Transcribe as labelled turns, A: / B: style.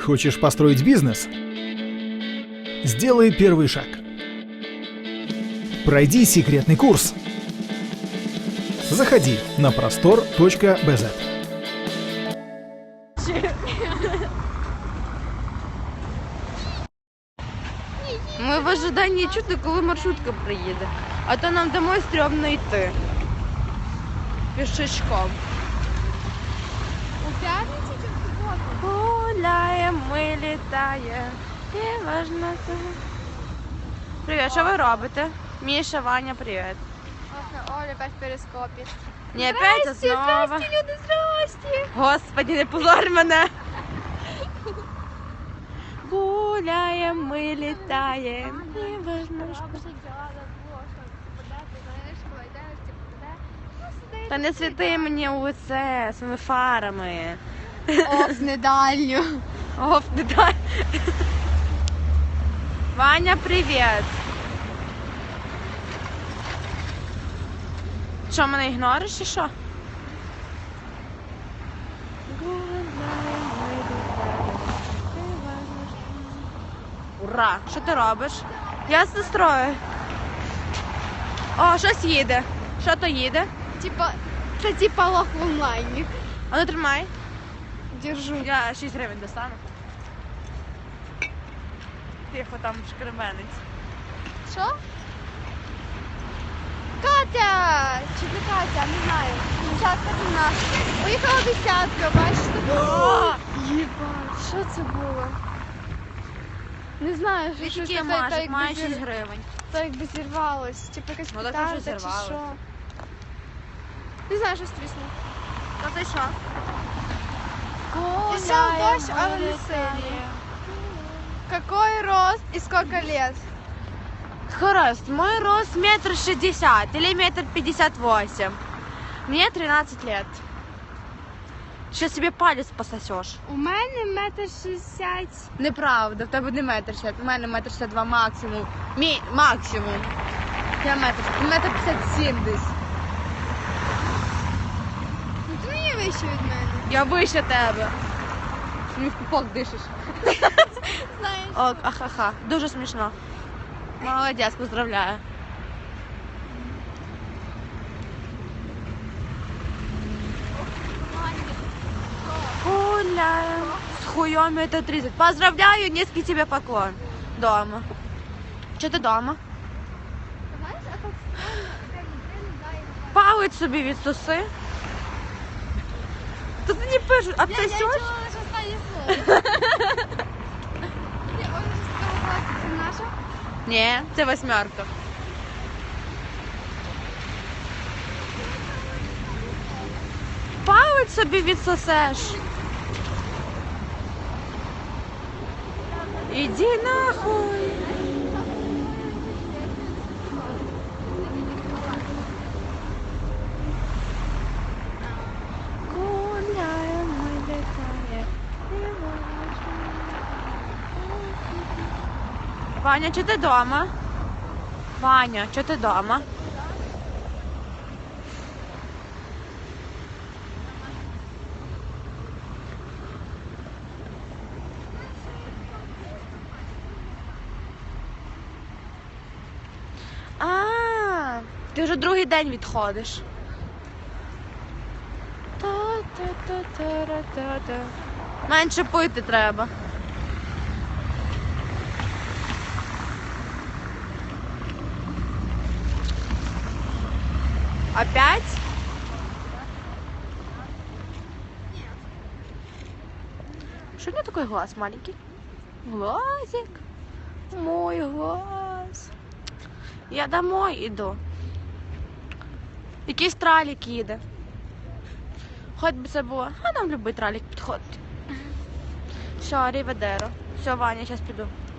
A: Хочешь построить бизнес? Сделай первый шаг. Пройди секретный курс. Заходи на простор.бз.
B: Ми в ожиданні чути, коли маршрутка приїде. А то нам домой стрьомно йти. Пішечком.
C: У п'ятницю чи в суботу?
B: Гуляємо, ми літаємо. І важно це. Привіт, що ви робите? Міша, Ваня, привіт.
C: Оля опять в перископі.
B: Не опять, а знову.
C: люди, здрасте!
B: Господи, не позор мене. Гуляємо, ми літаємо. І важно, що-
C: типу. Ну.
B: Та не світи мені у лице своїми фарами.
C: Оф, не дальню.
B: Оф, не дай. Ваня, привіт. Що, мене ігнориш чи що? Ура! Що ти робиш? Я з сестрою. О, щось їде. Що то їде?
C: Типа, це типа лох в онлайні.
B: А ну тримай.
C: Держу.
B: Я 6 гривень достану. Тихо там шкременець.
C: Що? Катя! Чи не Катя, не знаю. Десятка це наша. Поїхала десятка, бачите?
B: О!
C: Єбать, що це було? Не знаю, що щось
B: Тільки
C: таке, та
B: має,
C: якби
B: має
C: зір-
B: 6 гривень.
C: та якби зірвалось. Типу якась
B: Ну, так
C: петарда чи що. Не знаю, що стріснуло.
B: То ти що?
C: Пішов дощ, але не сильний. Какой рост и сколько лет?
B: Хорост, мой рост метр шестьдесят или метр пятьдесят восемь. Мне 13 лет. Сейчас себе палец пососешь.
C: У мене метр шістдесят.
B: Неправда, в тебе не метр шістдесят, у мене метр шістдесят два максимум. Мі... Максимум. Я метр, метр п'ятдесят сім десь.
C: Ну ти мені вище від мене.
B: Я вище тебе. Мені в пупок дишиш.
C: Знаєш.
B: О, ахаха. Дуже смішно. Молодець, поздравляю. Гуляем. С хуем это 30. Поздравляю, низкий тебе поклон. Дома. Что ты дома? Палець собі відсоси. Тут не пишуть, а
C: Я,
B: ти
C: класу, це?
B: Ні, це восьмерка. Палець собі відсосеш. Іди нахуй. Гуляємо, ми літаємо. Ваня, чи ти дома? Ваня, чи ти дома? А, ти вже другий день відходиш. Та-та-та-та-ра-та-та. Менше пити треба. Опять? Что у меня такой глаз маленький? Глазик. Мой глаз. Я домой иду. Якийсь тралік їде. Хоч би це було. А нам любий тралік підходить. Все, ріведеро. Все, Ваня, зараз піду.